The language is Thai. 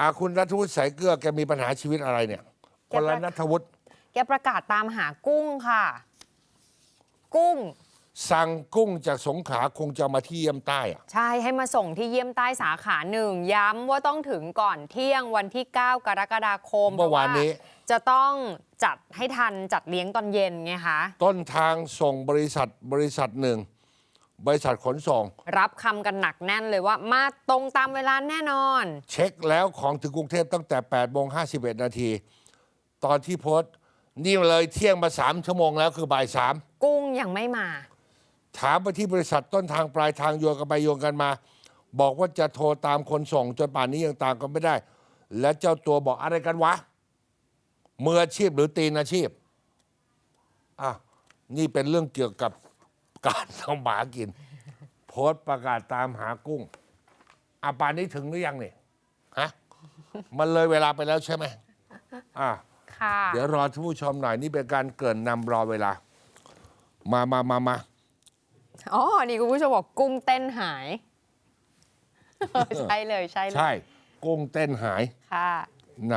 อาคุณนัทวุฒิสายเกลือแกมีปัญหาชีวิตอะไรเนี่ย คนละนัทวุฒิแกประกาศตามหากุ้งค่ะ กุ้ง สั่งกุ้งจากสงขลาคงจะมาที่เยี่ยมใต้อะใช่ให้มาส่งที่เยี่ยมใต้สาขาหนึ่งย้ำว่าต้องถึงก่อนเที่ยงวันที่ 9 กรกฎาคมเมื่อวานนี้พระจะต้องจัดให้ทันจัดเลี้ยงตอนเย็นไงคะต้นทางส่งบริษัทบริษัทหนึ่ง บริษัทขนส่ง รับคำกันหนักแน่นเลยว่ามาตรงตามเวลาแน่นอน เช็คแล้วของถึงกรุงเทพตั้งแต่8โมง51 นาที ตอนที่โพสต์นี่เลยเที่ยงมา 3 ชั่วโมงแล้วคือบ่ายสามกุ้งยังไม่มา ถามไปที่บริษัทต้นทางปลายทางโยนกันไปโยนกันมา บอกว่าจะโทรตามคนส่ง จนป่านนี้ยังตามกันไม่ได้ และเจ้าตัวบอกอะไรกันวะมืออาชีพหรือตีนอาชีพอะนี่เป็นเรื่องเกี่ยวกับ การทำหมากิน โพสต์ประกาศตามหากุ้งอะป่านนี้ถึงหรือยังเนี่ยฮะมันเลยเวลาไปแล้วใช่ไหมอะค่ะ เดี๋ยวรอท่านผู้ชมหน่อยนี่เป็นการเกริ่นนำรอเวลา มามามามาอ๋อ นี่คุณผู้ชมบอกกุ้งเต้นหาย ใช่เลยใช่เลย ใช่ กุ้งเต้นหาย ค่ะ ไหน